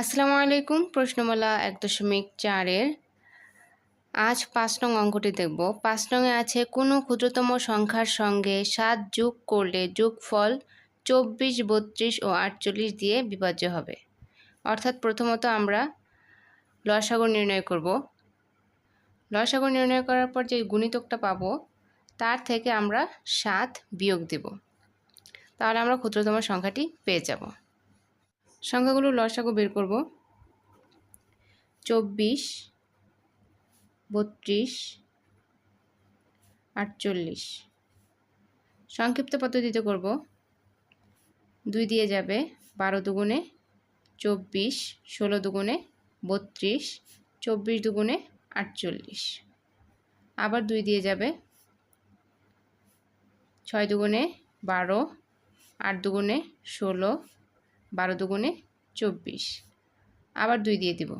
আসসালামু আলাইকুম, প্রশ্নমালা এক দশমিক চারের। আজ পাঁচ নং অঙ্কটি দেখব। পাঁচ নংয়ে আছে, কোনো ক্ষুদ্রতম সংখ্যার সঙ্গে সাত যোগ করলে যোগফল চব্বিশ, বত্রিশ ও আটচল্লিশ দিয়ে বিভাজ্য হবে। অর্থাৎ প্রথমত আমরা লসাগু নির্ণয় করব। লসাগু নির্ণয় করার পর যে গুণিতকটা পাবো, তার থেকে আমরা সাত বিয়োগ দেব। তাহলে আমরা ক্ষুদ্রতম সংখ্যাটি পেয়ে যাব। সংখ্যাগুলো লসাগু বের করব। চব্বিশ, বত্রিশ, আটচল্লিশ। সংক্ষিপ্ত পদ্ধতিতে করব। দুই দিয়ে যাবে বারো দুগুণে চব্বিশ, ষোলো দুগুণে বত্রিশ, চব্বিশ দুগুণে আটচল্লিশ। আবার দুই দিয়ে যাবে ছয় দুগুণে বারো, আট দুগুণে ষোলো বারো দুগুণে চব্বিশ। আবার দুই দিয়ে দিব।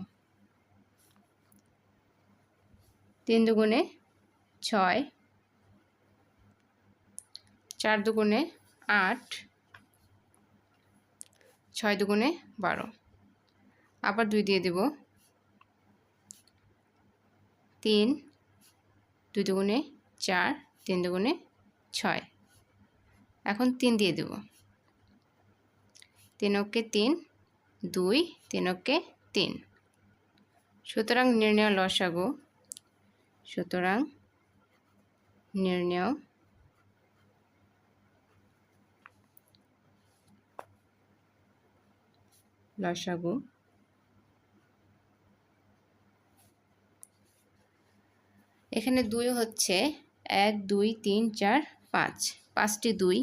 তিন দুগুণে ছয়। চার দুগুণে আট। ছয় দুগুণে বারো। আবার দুই দিয়ে দেব। তিন, দুই দুগুণে চার, তিন দুগুণে ছয়। এখন তিন দিয়ে দেব। তিনকে তিন, দুই তিনকে তিন। সুতরাং নির্ণয় লসাগু। সুতরাং নির্ণয় লসাগু। এখানে দুই হচ্ছে এক, দুই, তিন, চার, পাঁচ। পাঁচটি দুই।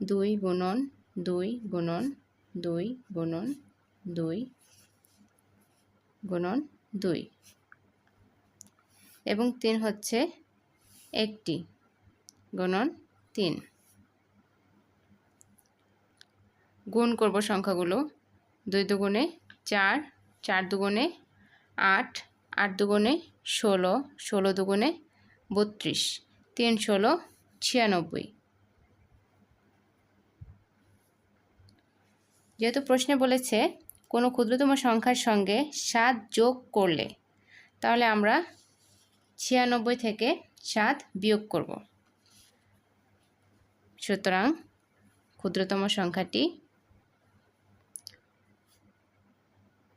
দুই গুণন দুই গুণন দুই গুণন দুই গুণন দুই। এবং তিন হচ্ছে একটি গুণন তিন। গুণ করব সংখ্যাগুলো। দুই দুগুণে চার চার দুগুণে আট আট দুগুণে ষোলো ষোলো দুগুণে বত্রিশ, তিন ষোলো ছিয়ানব্বই। যেহেতু প্রশ্নে বলেছে, কোনো ক্ষুদ্রতম সংখ্যার সঙ্গে সাত যোগ করলে, তাহলে আমরা ছিয়ানব্বই থেকে সাত বিয়োগ করব। সুতরাং ক্ষুদ্রতম সংখ্যাটি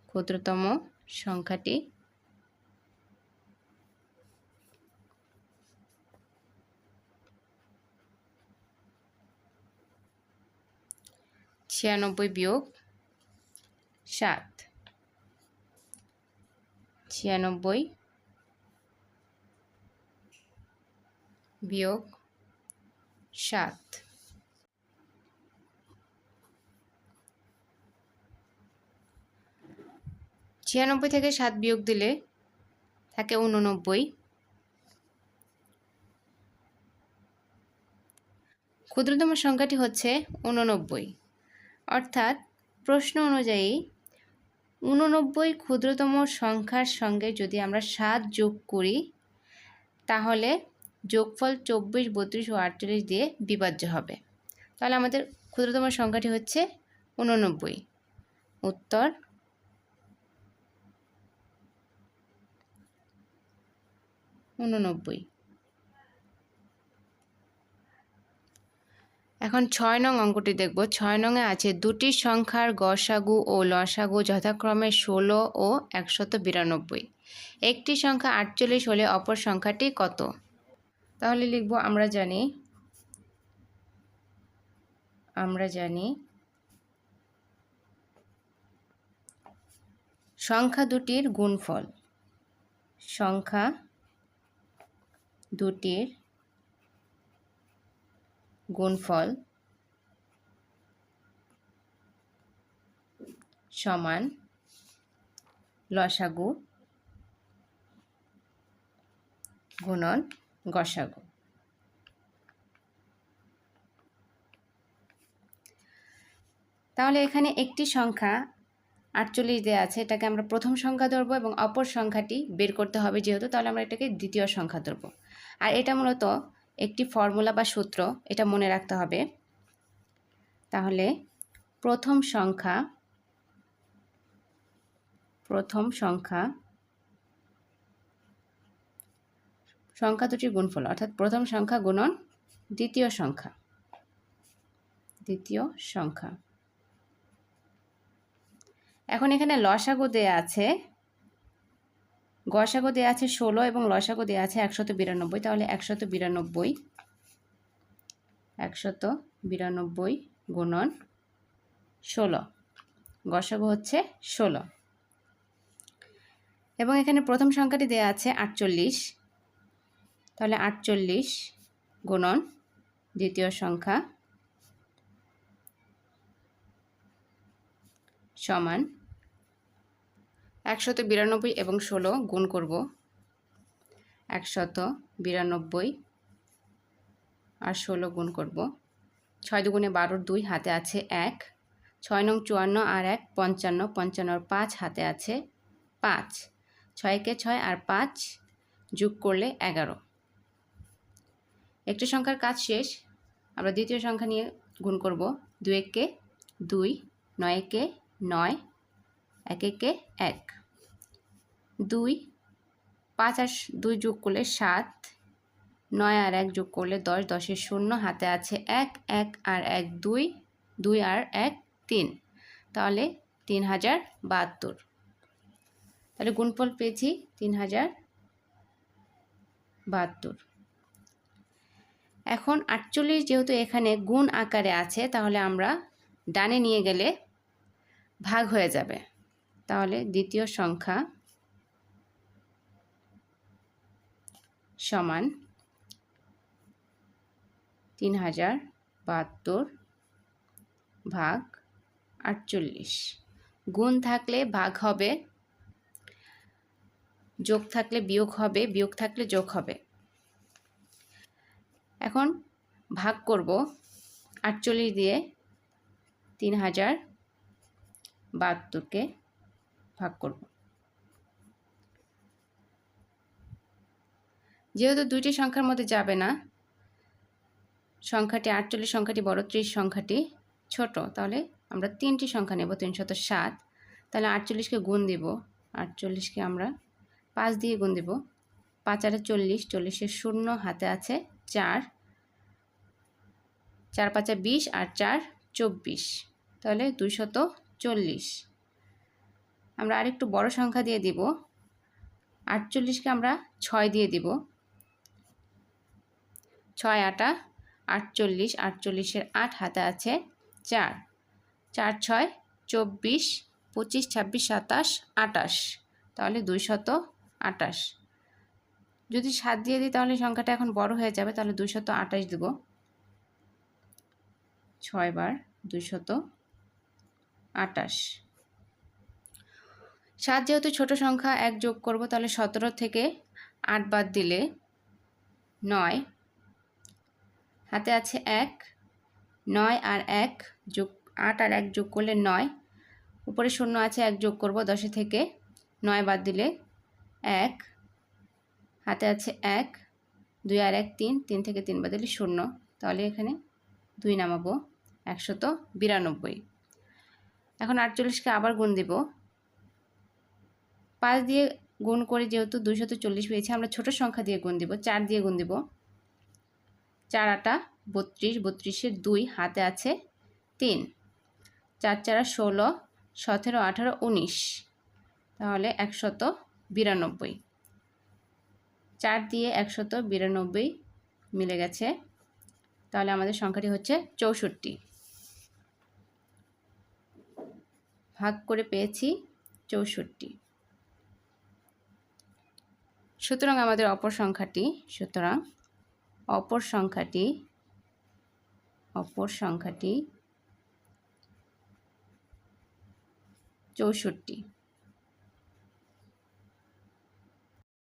ক্ষুদ্রতম সংখ্যাটি ছিয়ানব্বই বিয়োগ সাত। ছিয়ানব্বই বিয়োগ সাত। ছিয়ানব্বই থেকে সাত বিয়োগ দিলে থাকে উননব্বই ক্ষুদ্রতম সংখ্যাটি হচ্ছে উননব্বই অর্থাৎ প্রশ্ন অনুযায়ী উননব্বই ক্ষুদ্রতম সংখ্যার সঙ্গে যদি আমরা সাত যোগ করি, তাহলে যোগফল চব্বিশ, বত্রিশ ও আটচল্লিশ দিয়ে বিভাজ্য হবে। তাহলে আমাদের ক্ষুদ্রতম সংখ্যাটি হচ্ছে উননব্বই উত্তর উননব্বই এখন ছয় নং অঙ্কটি দেখব। ছয় নংয়ে আছে, দুটি সংখ্যার গসাগু ও লসাগু যথাক্রমে ষোলো ও একশত বিরানব্বই। একটি সংখ্যা আটচল্লিশ হলে অপর সংখ্যাটি কত? তাহলে লিখব, আমরা জানি আমরা জানি, সংখ্যা দুটির গুণফল, সংখ্যা দুটির গুণফল সমান লসাগু গুণন গসাগু। তাহলে এখানে একটি সংখ্যা আটচল্লিশ দেওয়া আছে, এটাকে আমরা প্রথম সংখ্যা ধরবো এবং অপর সংখ্যাটি বের করতে হবে যেহেতু, তাহলে আমরা এটাকে দ্বিতীয় সংখ্যা ধরবো। আর এটা মূলত একটি ফর্মুলা বা সূত্র, এটা মনে রাখতে হবে। তাহলে প্রথম সংখ্যা প্রথম সংখ্যা সংখ্যা দুটির গুণফল, অর্থাৎ প্রথম সংখ্যা গুণন দ্বিতীয় সংখ্যা। দ্বিতীয় সংখ্যা। এখন এখানে লসাগু দেয়া আছে। গসাগু দেওয়া আছে ষোলো এবং লসাগো দেওয়া আছে একশত বিরানব্বই, তাহলে একশত বিরানব্বই একশত বিরানব্বই গুণন ষোলো। গসাগো হচ্ছে ষোলো। এবং এখানে প্রথম সংখ্যাটি দেওয়া আছে আটচল্লিশ, তাহলে আটচল্লিশ গুণন দ্বিতীয় সংখ্যা সমান একশত বিরানব্বই এবং ষোলো গুণ করব। একশত বিরানব্বই আর ষোলো গুণ করব। ছয় দুগুণে বারোর দুই হাতে আছে এক। ছয় নং চুয়ান্ন আর এক পঞ্চান্ন পঞ্চান্নর পাঁচ হাতে আছে পাঁচ। ছয়কে ছয় আর পাঁচ যোগ করলে এগারো। একটি সংখ্যার কাজ শেষ। আমরা দ্বিতীয় সংখ্যা নিয়ে গুণ করব। দু এককে দুই, নয় একে নয় এক একে এক। দুই, পাঁচ আর দুই যোগ করলে সাত। নয় আর এক যোগ করলে দশ দশের শূন্য, হাতে আছে এক এক আর এক দুই দুই আর এক তিন। তাহলে তিন হাজার বাহাত্তর। তাহলে গুণফল পেয়েছি তিন হাজার বাহাত্তর। এখন আটচল্লিশ যেহেতু এখানে গুণ আকারে আছে, তাহলে আমরা ডানে নিয়ে গেলে ভাগ হয়ে যাবে। তাহলে দ্বিতীয় সংখ্যা সমান তিন হাজার বাহাত্তর ভাগ আটচল্লিশ। গুণ থাকলে ভাগ হবে, যোগ থাকলে বিয়োগ হবে, বিয়োগ থাকলে যোগ হবে। এখন ভাগ করব আটচল্লিশ দিয়ে তিন হাজার বাহাত্তরকে। ভাগ করব। যেহেতু দুইটি সংখ্যার মধ্যে যাবে না, সংখ্যাটি আটচল্লিশ, সংখ্যাটি বড় ত্রিশ, সংখ্যাটি ছোট, তাহলে আমরা তিনটি সংখ্যা নেব, তিনশত সাত। তাহলে আটচল্লিশকে গুণ দিব, আটচল্লিশকে আমরা পাঁচ দিয়ে গুণ দিব। পাঁচ আরে চল্লিশ চল্লিশের শূন্য, হাতে আছে চার। চার পাঁচা বিশ আর চার চব্বিশ, তাহলে দুইশত চল্লিশ। আমরা আরেকটু বড় সংখ্যা দিয়ে দিব। আটচল্লিশকে আমরা ছয় দিয়ে দিব। ছয় আটা, আটচল্লিশ, আটচল্লিশের আট হাতে আছে চার। চার ছয়, চব্বিশ, পঁচিশ, ছাব্বিশ, সাতাশ, আটাশ। তাহলে দুইশত আটাশ। যদি সাত দিয়ে দিই তাহলে সংখ্যাটা এখন বড় হয়ে যাবে, তাহলে দুইশত আটাশ দেব। ছয় বার দুইশত আটাশ। সাত যেহেতু ছোট সংখ্যা, এক যোগ করব, তাহলে সতেরো থেকে আট বাদ দিলে নয়। হাতে আছে এক, নয় আর এক যোগ, আট আর এক যোগ করলে নয়। উপরে শূন্য আছে, এক যোগ করব, দশে থেকে নয় বাদ দিলে এক। হাতে আছে এক, দুই আর এক তিন তিন থেকে তিন বাদ দিলে শূন্য। তাহলে এখানে দুই নামাবো, একশত বিরানব্বই। এখন আটচল্লিশকে আবার গুণ দিব। পাঁচ দিয়ে গুণ করে যেহেতু দুইশত চল্লিশ পেয়েছি, আমরা ছোট সংখ্যা দিয়ে গুণ দিব, চার দিয়ে গুণ দিব। চার আটা বত্রিশ, বত্রিশের দুই হাতে আছে তিন। চার চারা ষোলো, সতেরো, আঠারো, উনিশ। তাহলে একশত বিরানব্বই। চার দিয়ে একশত বিরানব্বই মিলে গেছে। তাহলে আমাদের সংখ্যাটি হচ্ছে চৌষট্টি। ভাগ করে পেয়েছি চৌষট্টি। সুতরাং আমাদের অপর সংখ্যাটি সুতরাং অপর সংখ্যাটি অপর সংখ্যাটি চৌষট্টি।